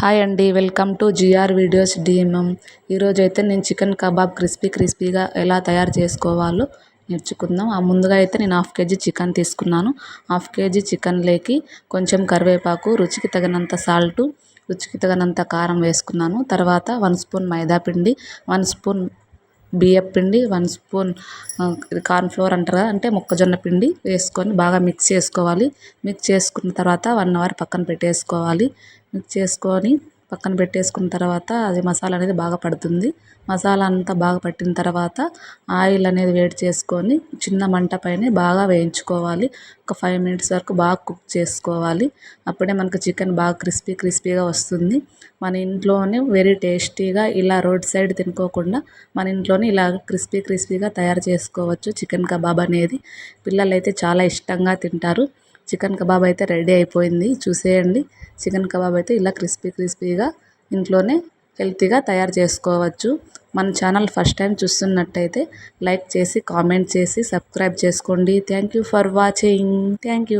Hi అండి welcome to GR videos DMM. ఈరోజు అయితే నేను చికెన్ కబాబ్ క్రిస్పీ క్రిస్పీగా ఎలా తయారు చేసుకోవాలో నేర్చుకుందాం. ఆ ముందుగా అయితే నేను హాఫ్ కేజీ చికెన్ తీసుకున్నాను. హాఫ్ కేజీ చికెన్లోకి కొంచెం కరివేపాకు రుచికి తగినంత సాల్టు రుచికి తగినంత కారం వేసుకున్నాను. తర్వాత వన్ స్పూన్ మైదా పిండి వన్ స్పూన్ బియ్యం పిండి వన్ స్పూన్ కార్న్ఫ్లోర్ అంటారు కదా అంటే మొక్కజొన్న పిండి వేసుకొని బాగా మిక్స్ చేసుకోవాలి. మిక్స్ చేసుకున్న తర్వాత వన్ అవర్ పక్కన పెట్టేసుకోవాలి. మిక్స్ చేసుకొని పక్కన పెట్టేసుకున్న తర్వాత అది మసాలా అనేది బాగా పడుతుంది. మసాలా అంతా బాగా పట్టిన తర్వాత ఆయిల్ అనేది వేడి చేసుకొని చిన్న మంట పైన బాగా వేయించుకోవాలి. ఒక ఫైవ్ మినిట్స్ వరకు బాగా కుక్ చేసుకోవాలి. అప్పుడే మనకు చికెన్ బాగా క్రిస్పీ క్రిస్పీగా వస్తుంది. మన ఇంట్లోనే వెరీ టేస్టీగా ఇలా రోడ్ సైడ్ తినుకోకుండా మన ఇంట్లోనే ఇలా క్రిస్పీ క్రిస్పీగా తయారు చేసుకోవచ్చు చికెన్ కబాబ్ అనేది. పిల్లలైతే చాలా ఇష్టంగా తింటారు. చికెన్ కబాబ్ అయితే రెడీ అయిపోయింది. చూసేయండి. చికెన్ కబాబ్ అయితే ఇలా క్రిస్పీ క్రిస్పీగా ఇంట్లోనే హెల్తీగా తయారు చేసుకోవచ్చు. మన ఛానల్ ఫస్ట్ టైం చూస్తున్నట్టయితే లైక్ చేసి కామెంట్ చేసి సబ్స్క్రైబ్ చేసుకోండి. Thank you for watching. Thank you.